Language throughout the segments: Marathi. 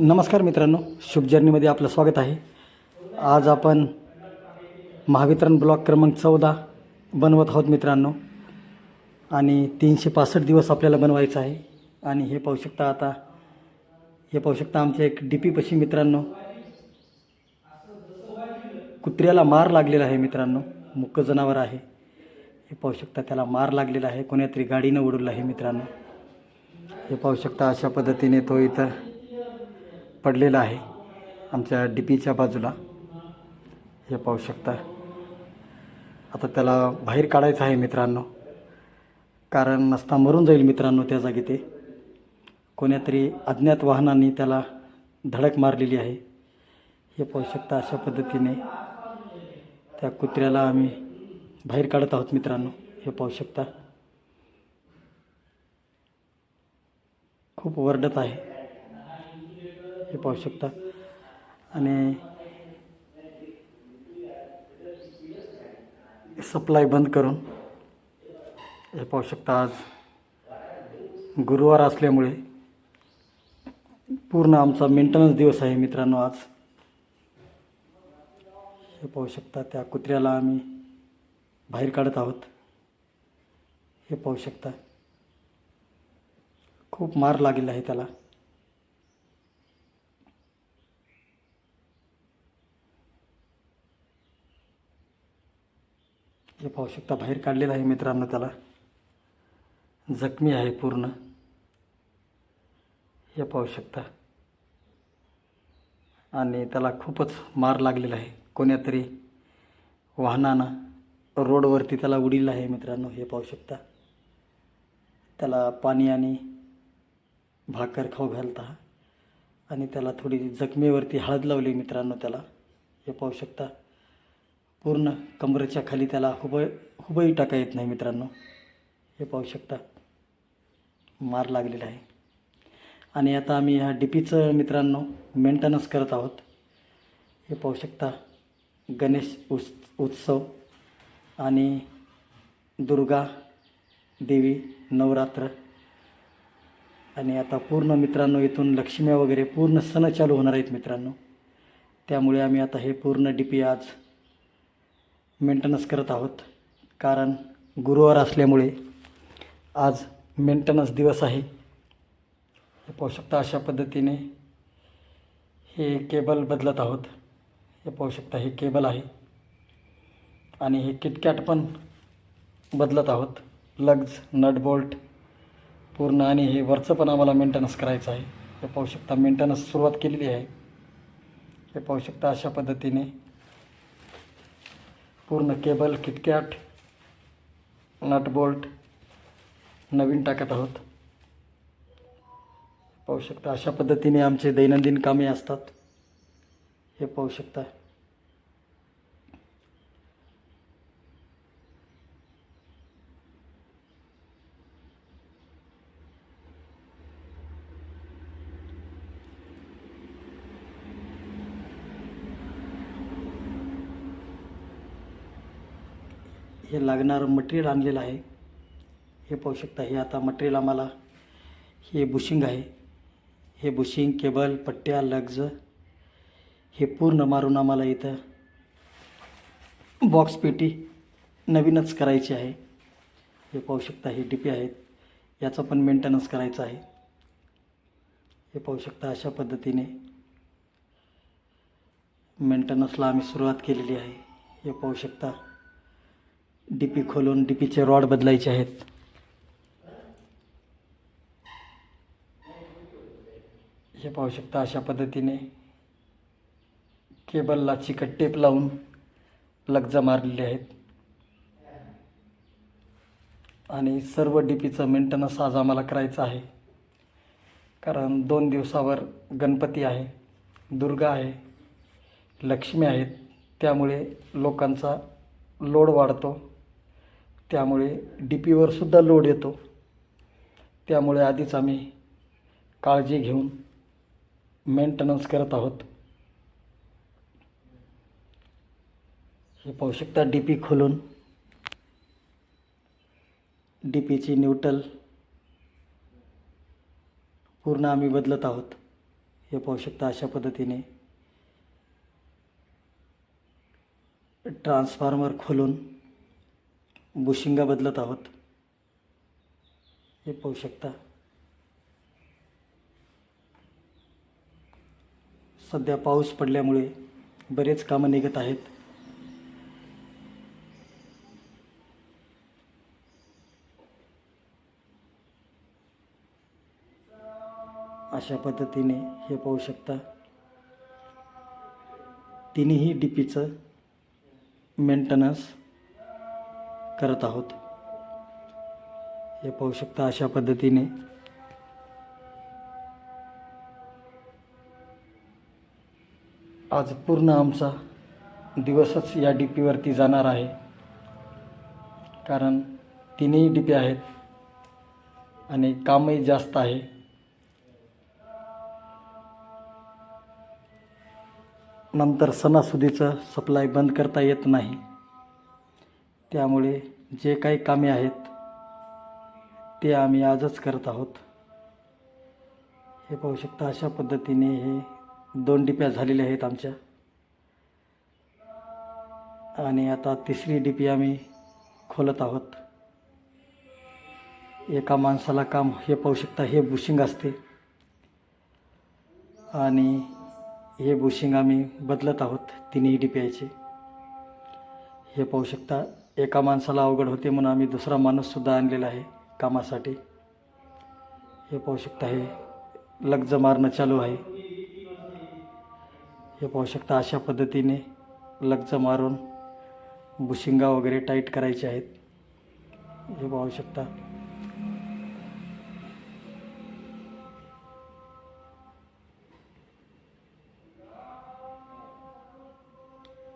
नमस्कार मित्रांनो शुभ जर्नीमध्ये आपलं स्वागत आहे. आज आपण महावितरण ब्लॉक क्रमांक चौदा बनवत आहोत मित्रांनो. आणि तीनशे पासष्ट दिवस आपल्याला बनवायचं आहे. आणि हे पाहू शकता आता हे पाहू शकता आमच्या एक डी पी पशी मित्रांनो. कुत्र्याला मार लागलेला आहे मित्रांनो. मुक्क जनावर आहे. हे पाहू शकता त्याला मार लागलेला आहे. कोण्यातरी गाडीनं उडवलं आहे मित्रांनो. हे पाहू शकता अशा पद्धतीने तो इथं पडलेला आहे. आमच्या डी पीच्या बाजूला. हे पाहू शकता. आता त्याला बाहेर काढायचं आहे मित्रांनो. कारण नसता मरून जाईल मित्रांनो त्या जागी ते. कोण्यातरी अज्ञात वाहनांनी त्याला धडक मारलेली आहे. हे पाहू शकता अशा पद्धतीने त्या कुत्र्याला आम्ही बाहेर काढत आहोत मित्रांनो. हे पाहू शकता. खूप वरडत आहे. ते पाहू शकता. आणि सप्लाय बंद करून हे पाहू शकता आज गुरुवार असल्यामुळे पूर्ण आमचा मेंटेनन्स दिवस आहे मित्रांनो आज. हे पाहू शकता त्या कुत्र्याला आम्ही बाहेर काढत आहोत. हे पाहू शकता. खूप मार लागेल आहे त्याला. हे पाहू शकता बाहेर काढलेलं आहे मित्रांनो त्याला. जखमी आहे पूर्ण. हे पाहू शकता. आणि त्याला खूपच मार लागलेला आहे. कोण्यातरी वाहनानं रोडवरती त्याला उडील आहे मित्रांनो हे पाहू शकता. त्याला पाणी आणि भाकर खाऊ घालता. आणि त्याला थोडी जखमेवरती हळद लावली मित्रांनो त्याला. हे पाहू शकता. पूर्ण कमरेच्या खाली त्याला हुब हुबई टाका येत नाही मित्रांनो. हे पाहू शकता. मार लागलेला आहे. आणि आता आम्ही ह्या डी पीचं मित्रांनो मेंटेनन्स करत आहोत. हे पाहू शकता. गणेश उस उत्सव आणि दुर्गा देवी नवरात्र. आणि आता पूर्ण मित्रांनो इथून लक्ष्म्या वगैरे पूर्ण सण चालू होणार आहेत मित्रांनो. त्यामुळे आम्ही आता हे पूर्ण डी पी आज मेंटेनन्स करत आहोत. कारण गुरुवार असल्यामुळे आज मेंटेनन्स दिवस आहे. हे पाहू शकता अशा पद्धतीने हे केबल बदलत आहोत. हे पाहू शकता हे केबल आहे. आणि हे किटकॅट पण बदलत आहोत. लग्ज नट बोल्ट पूर्ण आणि हे वरचं पण आम्हाला मेंटेनन्स करायचं आहे. हे पाहू शकता मेंटेनन्स सुरुवात केलेली आहे. हे पाहू शकता अशा पद्धतीने पूर्ण केबल किटकॅट नटबोल्ट नवीन टाकत आहोत. पाहू शकता अशा पद्धतीने आमचे दैनंदिन कामे असतात. हे पाहू शकता. हे लागणारं मटेरियल आणलेलं आहे. हे पाहू शकता हे आता मटेरियल आम्हाला हे बुशिंग आहे. हे बुशिंग केबल पट्ट्या लग्ज हे पूर्ण मारून आम्हाला इथं बॉक्स पेटी नवीनच करायची आहे. हे पाहू शकता हे डिपे आहेत. याचं पण मेंटेनन्स करायचं आहे. हे पाहू शकता अशा पद्धतीने मेंटेनन्सला आम्ही सुरुवात केलेली आहे. हे पाहू शकता डी पी खोलून डी पीचे रॉड बदलायचे आहेत. हे पाहू शकता अशा पद्धतीने केबलला चिकट टेप लावून लगजा मारलेले आहेत. आणि सर्व डी पीचं मेंटेनन्स आज आम्हाला करायचं आहे. कारण दोन दिवसावर गणपती आहे दुर्गा आहे लक्ष्मी आहेत. त्यामुळे लोकांचा लोड वाढतो. त्यामुळे डी पीवर सुद्धा लोड येतो. त्यामुळे आधीच आम्ही काळजी घेऊन मेंटेनन्स करत आहोत. हे पाहू शकता डी पी खोलून. डी पीची न्यूट्रल पूर्ण आम्ही बदलत आहोत. हे पाहू शकता अशा पद्धतीने. ट्रान्सफॉर्मर खोलून. बुशिंगा बदलत आहोत. हे पाहू शकता. सध्या पाऊस पडल्यामुळे बरेच कामं निघत आहेत. अशा पद्धतीने हे पाहू शकता. तिन्ही डी पीचं मेंटेनन्स करत आहोत. हे पाहू शकता अशा पद्धतीने आज पूर्ण आमचा दिवसच या डी पीवरती जाणार आहे. कारण तिन्ही डी पी आहेत आणि कामही जास्त आहे. नंतर सणासुदीचं सप्लाय बंद करता येत नाही. त्यामुळे जे काही कामे आहेत ते आम्ही आजच करत आहोत. हे पाहू शकता अशा पद्धतीने हे दोन डिप्या झालेल्या आहेत आमच्या. आणि आता तिसरी डिपी आम्ही खोलत आहोत. एका माणसाला काम हे पाहू शकता हे बुशिंग असते. आणि हे बुशिंग आम्ही बदलत आहोत तिन्ही डिप्याचे. हे पाहू शकता एका माणसाला अवघड होते म्हणून आम्ही दुसरा माणूससुद्धा आणलेला आहे कामासाठी. हे पाहू शकता हे लग्ज मारणं चालू आहे. हे पाहू शकता अशा पद्धतीने लग्ज मारून बुशिंगा वगैरे टाईट करायचे आहेत. हे पाहू शकता.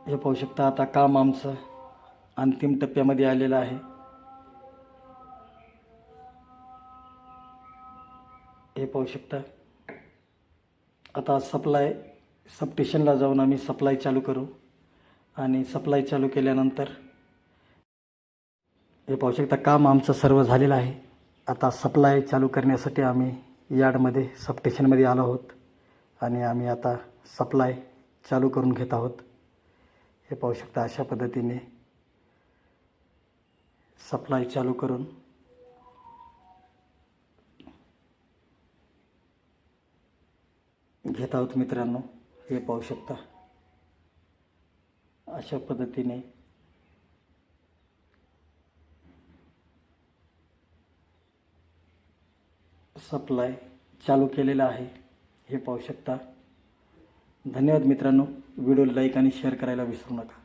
हे पाहू शकता आता काम आमचं अंतिम टप्प्यामध्ये आलेला आहे. हे पाहू शकता. आता सप्लाय सबस्टेशनला जाऊन आम्ही सप्लाय चालू करू. आणि सप्लाय चालू केल्यानंतर हे पाहू शकता काम आमचं सर्व झालेलं आहे. आता सप्लाय चालू करण्यासाठी आम्ही यार्डमध्ये सबस्टेशनमध्ये आलो आहोत. आणि आम्ही आता सप्लाय चालू करून घेत आहोत. हे पाहू शकता अशा पद्धतीने सप्लाय चालू करून. घेत आहोत मित्रांनो हे पाहू शकता. अशा पद्धतीने सप्लाय चालू केलेला आहे हे पाहू शकता. धन्यवाद मित्रांनो व्हिडिओ लाईक आणि शेअर करायला विसरू नका.